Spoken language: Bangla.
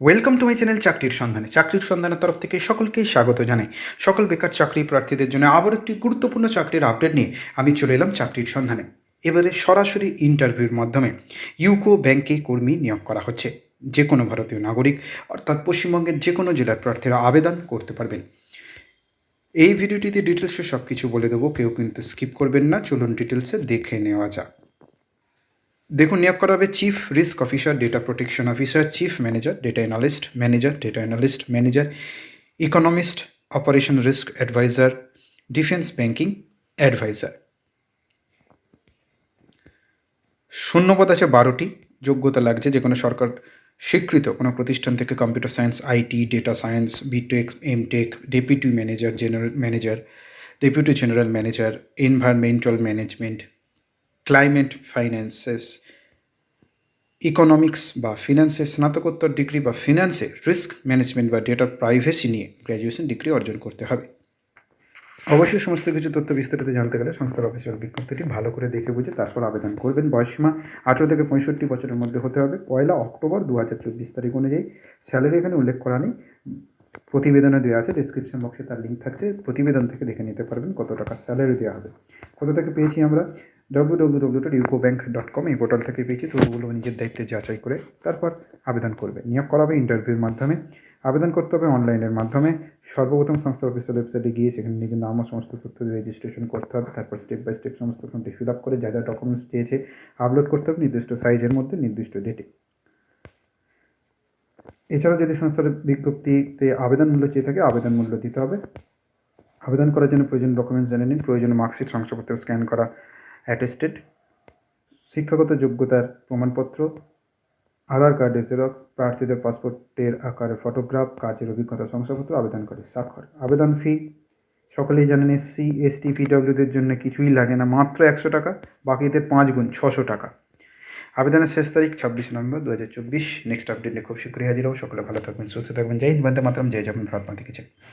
ওয়েলকাম টু মাই চ্যানেল চাকরির সন্ধানে চাকরির সন্ধানের তরফ থেকে সকলকেই স্বাগত জানাই। সকল বেকার চাকরি প্রার্থীদের জন্য আবার একটি গুরুত্বপূর্ণ চাকরির আপডেট নিয়ে আমি চলে এলাম চাকরির সন্ধানে এবারে সরাসরি ইন্টারভিউর মাধ্যমে ইউকো ব্যাংকে কর্মী নিয়োগ করা হচ্ছে। যে কোনো ভারতীয় নাগরিক, অর্থাৎ পশ্চিমবঙ্গের যে কোনো জেলার প্রার্থীরা আবেদন করতে পারবেন। এই ভিডিওটিতে ডিটেলসে সব কিছু বলে দেবো, কেউ কিন্তু স্কিপ করবেন না। চলুন ডিটেলসে দেখে নেওয়া যাক। দেখুন, নিয়োগ করা হবে chief risk officer data protection officer chief manager data analyst manager data analyst manager economist operation risk adviser defence banking adviser শূন্যপদ আছে বারোটি, যোগ্যতা লাগছে যে কোনো সরকার স্বীকৃত কোনো প্রতিষ্ঠান থেকে computer science, IT, data science, BTech, MTech, deputy manager, general manager, deputy general manager, environmental management, climate finances economics বা ফিনান্সে স্নাতকোত্তর ডিগ্রি বা ফিনান্সে রিস্ক ম্যানেজমেন্ট বা ডেটা প্রাইভেসি নিয়ে গ্র্যাজুয়েশন ডিগ্রি অর্জন করতে হবে। অবশ্যই সমস্ত কিছু তথ্য বিস্তারিত জানতে গেলে সংস্থার অফিসিয়াল বিজ্ঞপ্তিটি ভালো করে দেখে বুঝে তারপর আবেদন করবেন। বয়সীমা আঠেরো থেকে পঁয়ষট্টি বছরের মধ্যে হতে হবে। পয়লা অক্টোবর দু হাজার চব্বিশ তারিখ অনুযায়ী স্যালারি এখানে উল্লেখ করা নেই। প্রতিবেদনে দেওয়া আছে ডিসক্রিপশন বক্সে তার লিঙ্ক থাকছে। প্রতিবেদন থেকে দেখে নিতে পারবেন কত টাকা স্যালারি দেওয়া হবে। কোথা থেকে পেয়েছি আমরা? ইউকো ব্যাঙ্ক এই পোর্টাল থেকে পেয়েছি। তো ওগুলো নিজের দায়িত্বে যাচাই করে তারপর আবেদন করবে। নিয়োগ করা হবে ইন্টারভিউর মাধ্যমে। আবেদন করতে হবে অনলাইনের মাধ্যমে। সর্বপ্রথম সংস্থার অফিসিয়াল ওয়েবসাইটে গিয়ে সেখানে নিজের নাম ও সমস্ত তথ্য দিয়ে রেজিস্ট্রেশন করতে হবে। তারপর স্টেপ বাই স্টেপ সমস্ত ফর্মটি ফিল আপ করে যা যা ডকুমেন্টস চেয়েছে আপলোড করতে হবে নির্দিষ্ট সাইজের মধ্যে, নির্দিষ্ট ডেটে এছাড়াও যদি সংস্থার বিজ্ঞপ্তিতে আবেদন মূল্য চেয়ে থাকে, আবেদন মূল্য দিতে হবে। আবেদন করার জন্য প্রয়োজন ডকুমেন্টস জেনে নিন। প্রয়োজনীয় মার্কশিট শংসাপত্র স্ক্যান করা অ্যাটেস্টেড, শিক্ষাগত যোগ্যতার প্রমাণপত্র, আধার কার্ডের জেরক্স প্রার্থীদের পাসপোর্টের আকারে ফটোগ্রাফ, কাজের অভিজ্ঞতা শংসাপত্র আবেদন করে স্বাক্ষর, আবেদন ফি সকলেই জানেন এসসি এসটি পিডব্লিউদের জন্য কিছুই লাগে না, মাত্র একশো টাকা বাকিদের পাঁচ গুণ ছশো টাকা। আবেদনের শেষ তারিখ ছাব্বিশ নভেম্বর দু হাজার চব্বিশ। নেক্সট আপডেট নিয়ে খুব শীঘ্রই হাজির সকলে ভালো থাকবেন, সুস্থ থাকবেন। জয় হিন্দ, বন্দে মাতরম। জয় জগন ভারত মাতা